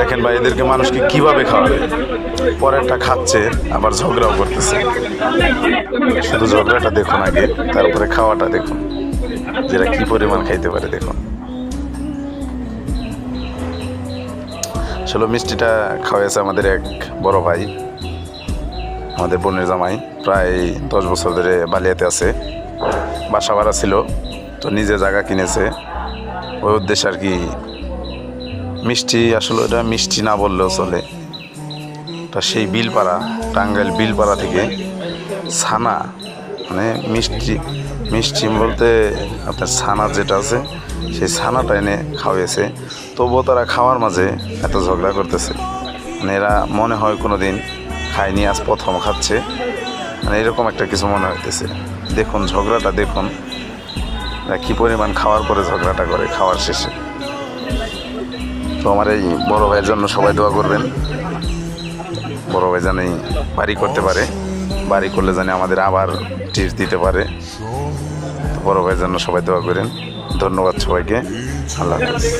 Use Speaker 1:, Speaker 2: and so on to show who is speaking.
Speaker 1: দেখেন ভাই, এদেরকে মানুষকে কীভাবে খাওয়াবে? পরেরটা খাচ্ছে, আবার ঝগড়াও করতেছে। শুধু ঝগড়াটা দেখুন আগে, তারপরে খাওয়াটা দেখুন। যেটা কি পরিমাণ খাইতে পারে দেখুন। আসলে মিষ্টিটা খাওয়াইছে আমাদের এক বড় ভাই, আমাদের বোনের জামাই। প্রায় দশ বছর ধরে বালিয়াতে আছে। বাসা ভাড়া ছিল, তো নিজে জায়গা কিনেছে। ওই উদ্দেশ্যে আর কি মিষ্টি, আসলে ওটা মিষ্টি না বললেও চলে। তা সেই বিলপাড়া, টাঙ্গাইল বিলপাড়া থেকে ছানা মানে মিষ্টি মিষ্টি বলতে আপনার ছানা যেটা আছে, সেই ছানাটা এনে খাওয়াইছে। তবুও তারা খাওয়ার মাঝে এত ঝগড়া করতেছে। মানে এরা মনে হয় কোনো দিন খায়নি, আজ প্রথম খাচ্ছে। মানে এরকম একটা কিছু মনে হইতেছে। দেখুন, ঝগড়াটা দেখুন কী পরিমাণ খাওয়ার পরে ঝগড়াটা করে খাওয়ার শেষে। তো আমার এই বড় ভাইয়ের জন্য সবাই দোয়া করবেন। বড় ভাই জানি বাড়ি করতে পারে, বাড়ি করলে জানি আমাদের আবার টিপস দিতে পারে। বড় ভাইয়ের জন্য সবাই দোয়া করেন। ধন্যবাদ সবাইকে। আল্লাহ হাফিজ।